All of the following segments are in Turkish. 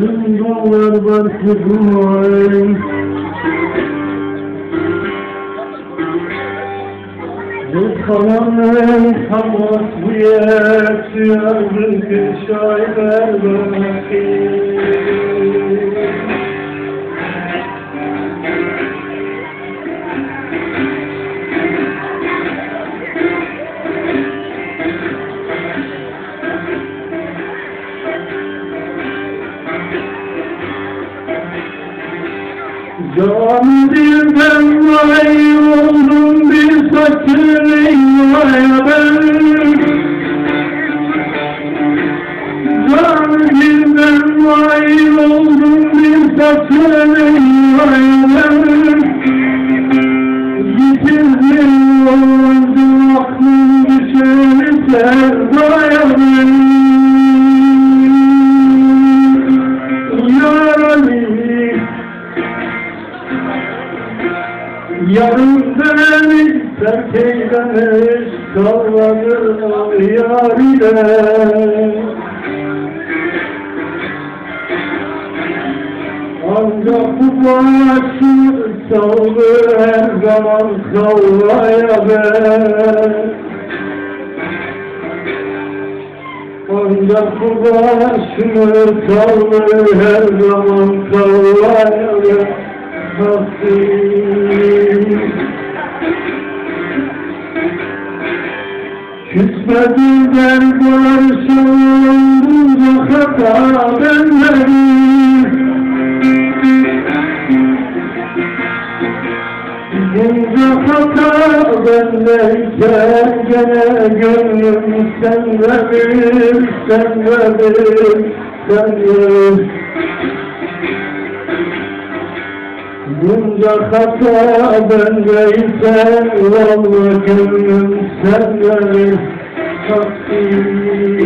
Zindanlar var kızım Kalanın kamasiyet Yardım bir şair bakayım Can dilden vay oldum bir saçın vay ben. Can dilden vay oldum bir saçın Yarın dönemiş terk eylemiş Salladı yar ile Ancak bu başı sallı her zaman sallaya ben Ancak bu başımı sallı her zaman sallaya ben Hasım Küsmediler karşımda hata benlerim Bunca hata bendeyken gene gönlüm senledir, senledir, senledir Bunca hata bendeyse Valla gönlüm senleri takdir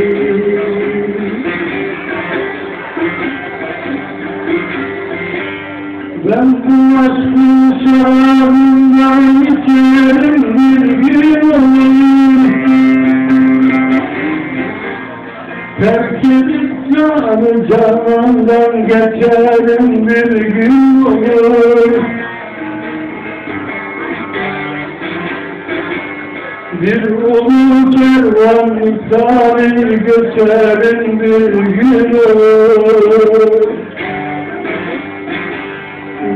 Ben bu aşkın şarabından içerim bir gün Terk edip canı canandan geçerim bir gün Bir ulu kervan misali göçerim bir gün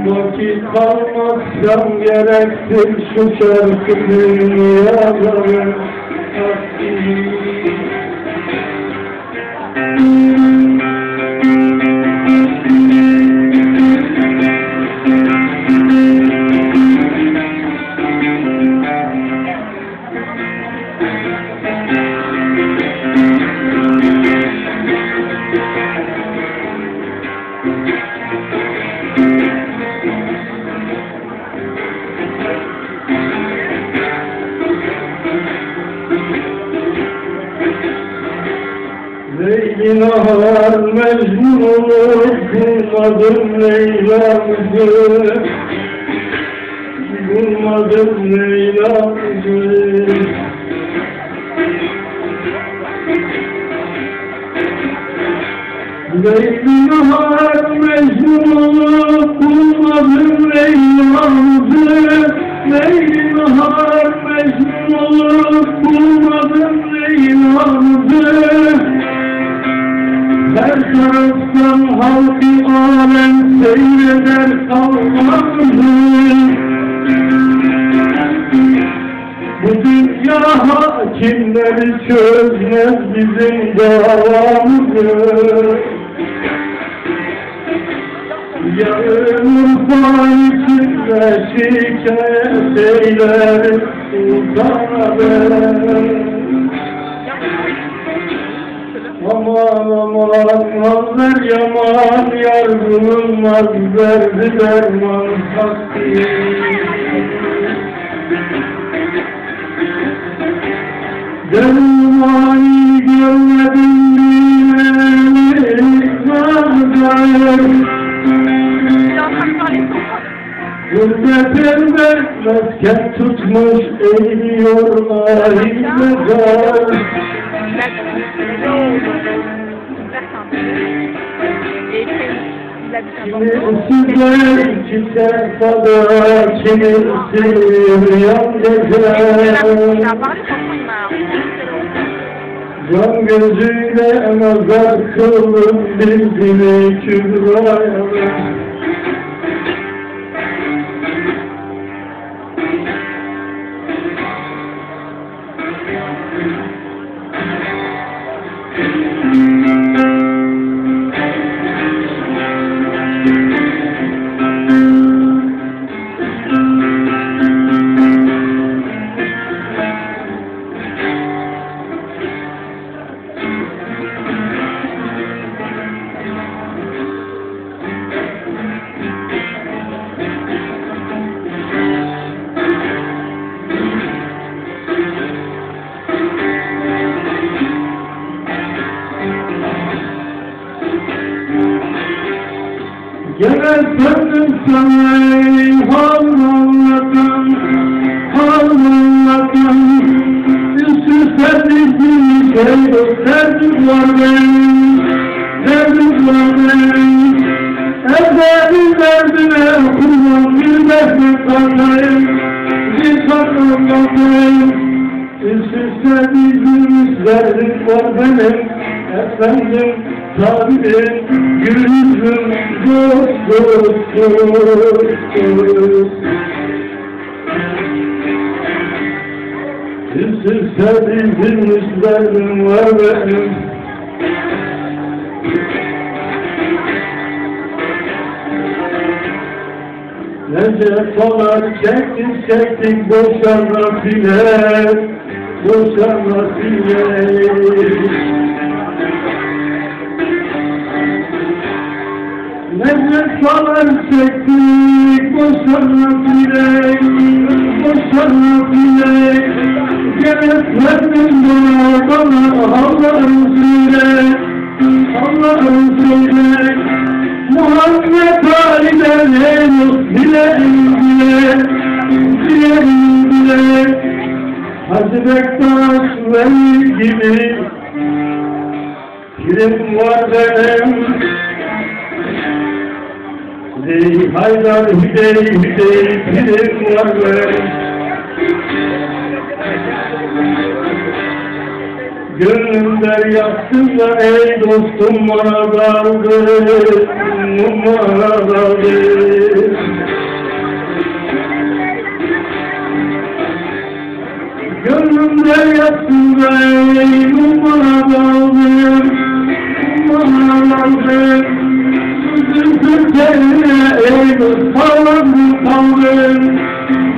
Vakit kalmazsam gerektir şu şarkıyı yazarım Leyli nahar mecnun bulmadım Leyla'mızı Bulmadım Leyla'mızı Leyli nahar mecnun bulmadım Leyla'mızı Leyli nahar mecnun bulmadım seyreder kalmazdı. Bu dünya hakimleri çözmez bizim davamızı. Yarın Urfa içinde şikayet eyler sultana ben. Aman aman haller yaman yar bulunmaz verdi derman takdir. Dermani görmedim bilmedim nazarım. Elde mesken tutmuş eğiliyor ahim. Sizler çiçek fada, kimisi yan gece. Can gözüyle nazar kıldım bildiğini kübraya. Gene döndüm sana hal anladım, hal anladım. Üstü sevdiğim şey derdim var benim, derdim var benim. Evlerin derdine kurban bir bekle kalmayım, bir saklanmayım. Üstü sevdiğim derdim var benim, efendim tabibim, gülüm Üstü sevdiğim derdim var benim, Nece falan çektik çektik boşanma bile Boşanma bile Nece falan çektik boşanma bile Boşanma bile. Gerekmedin bana bana Allah'ın söyle Allah'ın söyle Muhammed Ali'den henüz bile bile bile bile. Hacı Bektaş Veli gibi Pirim var benim Haydar Hüdey Hüdey Pirim var benim Gönlümde yaktın da ey dostum bana kaldı, bana kaldı. Gönlümde yaktın da ey bana dost, bağlandım kaldım,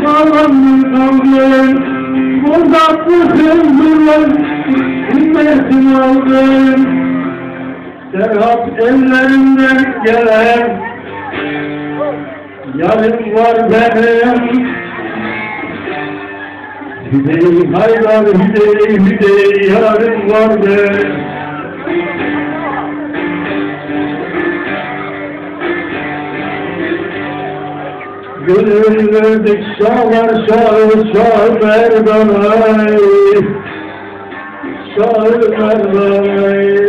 bağlandım kaldım. Bozaklı hızırlar, ümmetin aldım. Serhat ellerinden gelen, yarım var benim. Hüdey haydar hüdey hüdey yarım var benim. Gönül verdik şahlar şahı şah Merdanay Şah Merdanay